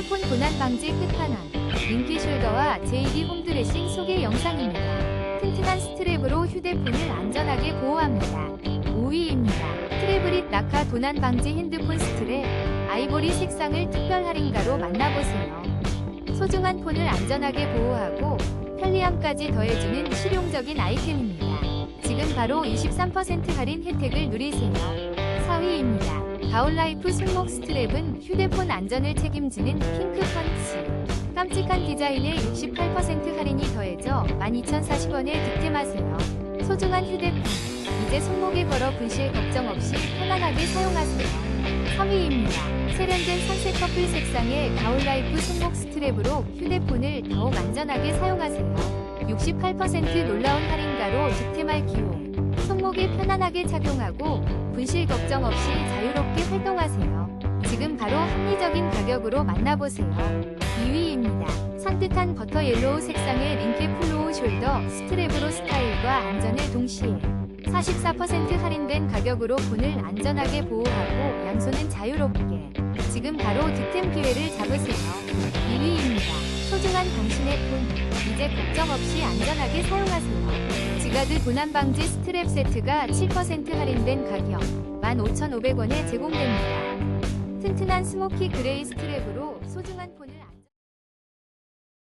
휴대폰 고난 방지 끝판왕 인기 숄더와 JD 홈드레싱 소개 영상입니다. 튼튼한 스트랩으로 휴대폰을 안전하게 보호합니다. 5위입니다. 트래블릿 낙하 도난 방지 핸드폰 스트랩 아이보리 색상을 특별 할인가로 만나보세요. 소중한 폰을 안전하게 보호하고 편리함까지 더해주는 실용적인 아이템입니다. 지금 바로 23% 할인 혜택을 누리세요. 4위입니다. 다운라이프 손목 스트랩은 휴대폰 안전을 책임지는 핑크 펀치. 깜찍한 디자인에 68% 할인이 더해져 12,040원에 득템하세요. 소중한 휴대폰. 이제 손목에 걸어 분실 걱정 없이 편안하게 사용하세요. 3위입니다. 세련된 선색 커플 색상의 가올라이프 손목 스트랩으로 휴대폰을 더욱 안전하게 사용하세요. 68% 놀라운 할인가로 득템할 기호. 손목에 편안하게 착용하고 분실 걱정 없이 자유롭게 활동하세요. 지금 바로 합리적인 가격으로 만나보세요. 2위입니다. 산뜻한 버터 옐로우 색상의 링케 플로우 숄더 스트랩으로 스타일과 안전을 동시에 44% 할인된 가격으로 폰을 안전하게 보호하고 양손은 자유롭게 지금 바로 득템 기회를 잡으세요. 2위입니다. 소중한 당신의 폰 이제 걱정 없이 안전하게 사용하세요. 지가드 도난 방지 스트랩 세트가 7% 할인된 가격 15,500원에 제공됩니다. 튼튼한 스모키 그레이 스트랩으로 소중한 폰을